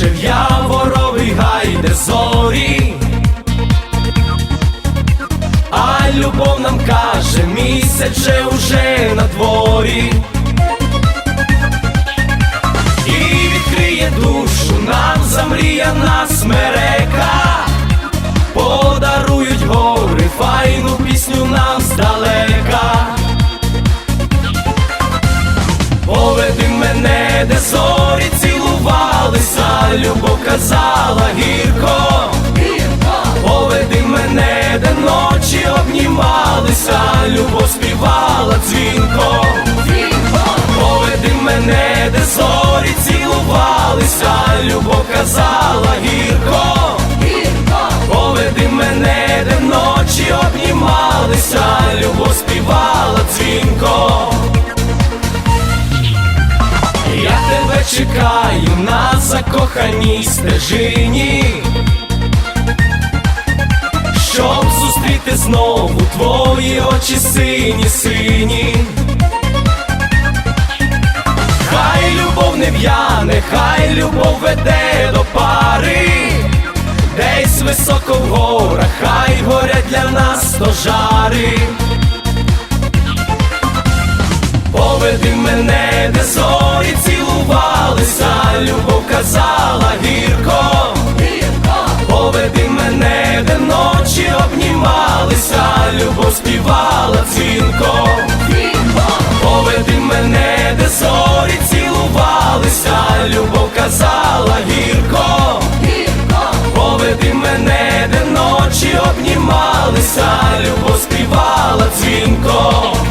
Кличе в яворовий гай, де зорі. А любов нам каже, місяць уже на дворі. І відкриє душу нам замріяна смерека. Подарують гори, файну пісню нам здалека. Поведи мене, де зорі любов казала гірко. Поведи мене, де ночі обнімалися, любов співала дзвінко. Поведи мене, де зорі цілувалися, любов казала гірко. Поведи мене, де ночі обнімалися, любов співала дзвінко. Я тебе чекаю на закоханій стежині, щоб зустріти знову твої очі сині, сині. Хай любов не в'яне, хай любов веде до пари, десь високо в горах, хай горять для нас стожари. Поведи мене, де зорі цілувалися, обнімалися, любов співала дзвінко.